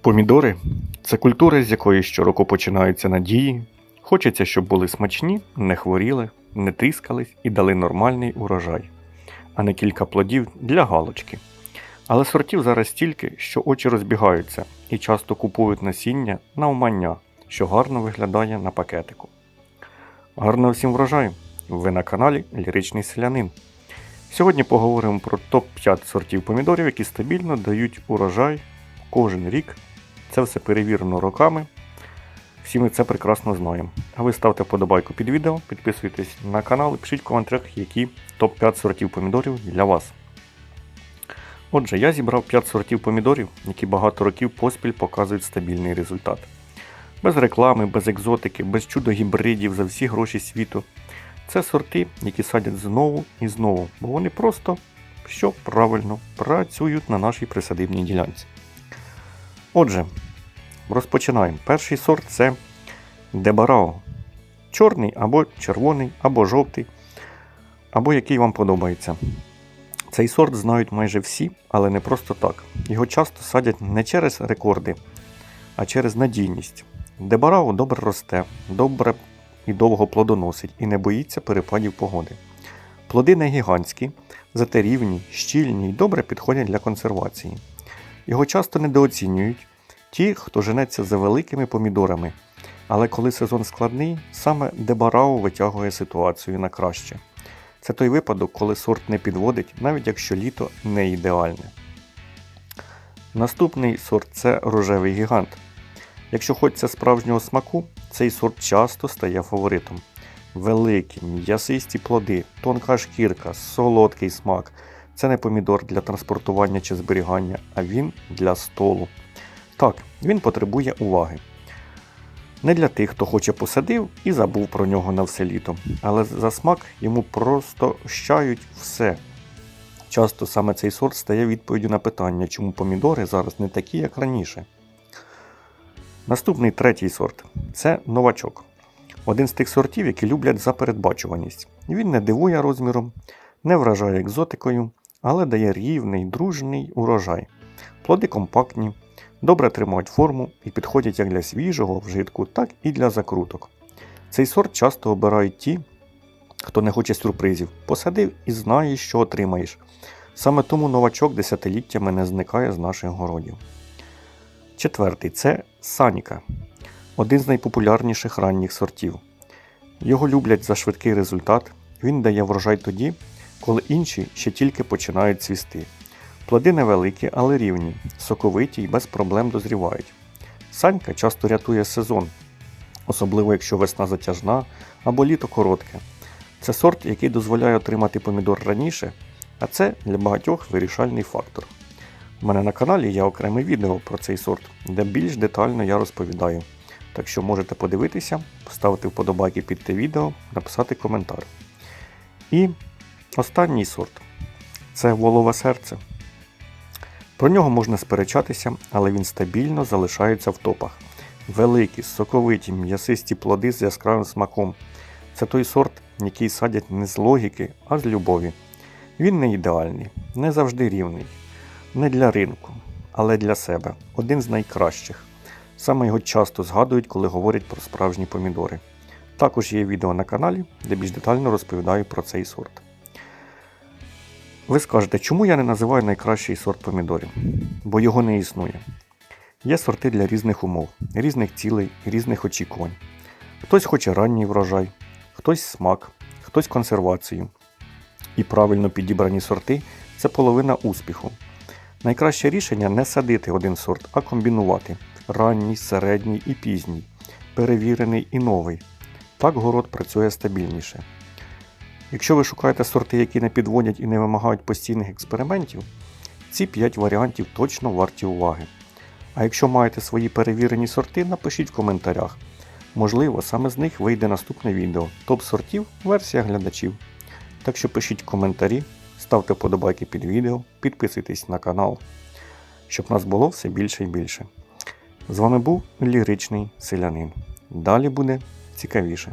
Помідори це культура, з якої щороку починаються надії. Хочеться, щоб були смачні, не хворіли, не тріскались і дали нормальний урожай, а не кілька плодів для галочки. Але сортів зараз стільки, що очі розбігаються і часто купують насіння на умання, що гарно виглядає на пакетику. Гарного всім врожаю! Ви на каналі Ліричний Селянин. Сьогодні поговоримо про топ-5 сортів помідорів, які стабільно дають урожай кожен рік. Це все перевірено роками. Всі ми це прекрасно знаємо. А ви ставте вподобайку під відео, підписуйтесь на канал і пишіть в коментарях, які топ-5 сортів помідорів для вас. Отже, я зібрав 5 сортів помідорів, які багато років поспіль показують стабільний результат. Без реклами, без екзотики, без чудо гібридів за всі гроші світу. Це сорти, які садять знову і знову, бо вони просто що правильно працюють на нашій присадибній ділянці. Отже, розпочинаємо. Перший сорт це Дебарао. Чорний або червоний, або жовтий, або який вам подобається. Цей сорт знають майже всі, але не просто так. Його часто садять не через рекорди, а через надійність. Дебарао добре росте, добре і довго плодоносить і не боїться перепадів погоди. Плоди не гігантські, зате рівні, щільні й добре підходять для консервації. Його часто недооцінюють ті, хто женеться за великими помідорами. Але коли сезон складний, саме Дебарао витягує ситуацію на краще. Це той випадок, коли сорт не підводить, навіть якщо літо не ідеальне. Наступний сорт це рожевий гігант. Якщо хочеться справжнього смаку, цей сорт часто стає фаворитом. Великі, м'ясисті плоди, тонка шкірка, солодкий смак. Це не помідор для транспортування чи зберігання, а він для столу. Так, він потребує уваги. Не для тих, хто хоче посадив і забув про нього на все літо, але за смак йому просто щають все. Часто саме цей сорт стає відповіддю на питання, чому помідори зараз не такі, як раніше. Наступний третій сорт це новачок. Один з тих сортів, які люблять за передбачуваність. Він не дивує розміром, не вражає екзотикою, але дає рівний, дружний урожай. Плоди компактні, добре тримають форму і підходять як для свіжого вжитку, так і для закруток. Цей сорт часто обирають ті, хто не хоче сюрпризів, посадив і знає, що отримаєш. Саме тому новачок десятиліттями не зникає з наших городів. Четвертий це Саніка, один з найпопулярніших ранніх сортів. Його люблять за швидкий результат, він дає врожай тоді, коли інші ще тільки починають цвісти. Плоди невеликі, але рівні, соковиті і без проблем дозрівають. Санька часто рятує сезон, особливо якщо весна затяжна або літо коротке. Це сорт, який дозволяє отримати помідор раніше, а це для багатьох вирішальний фактор. У мене на каналі є окреме відео про цей сорт, де більш детально я розповідаю. Так що можете подивитися, поставити вподобайки під те відео, написати коментар. І останній сорт це волове серце. Про нього можна сперечатися, але він стабільно залишається в топах. Великі, соковиті, м'ясисті плоди з яскравим смаком. Це той сорт, який садять не з логіки, а з любові. Він не ідеальний, не завжди рівний, не для ринку, але для себе один з найкращих. Саме його часто згадують, коли говорять про справжні помідори. Також є відео на каналі, де більш детально розповідаю про цей сорт. Ви скажете, чому я не називаю найкращий сорт помідорів? Бо його не існує. Є сорти для різних умов, різних цілей різних очікувань. Хтось хоче ранній врожай, хтось смак, хтось консервацію. І правильно підібрані сорти це половина успіху. Найкраще рішення не садити один сорт, а комбінувати ранній, середній і пізній, перевірений і новий. Так город працює стабільніше. Якщо ви шукаєте сорти, які не підводять і не вимагають постійних експериментів, ці 5 варіантів точно варті уваги. А якщо маєте свої перевірені сорти, напишіть в коментарях. Можливо, саме з них вийде наступне відео топ сортів версія глядачів. Так що пишіть коментарі, ставте вподобайки під відео, підписуйтесь на канал, щоб нас було все більше і більше. З вами був ліричний селянин. Далі буде цікавіше.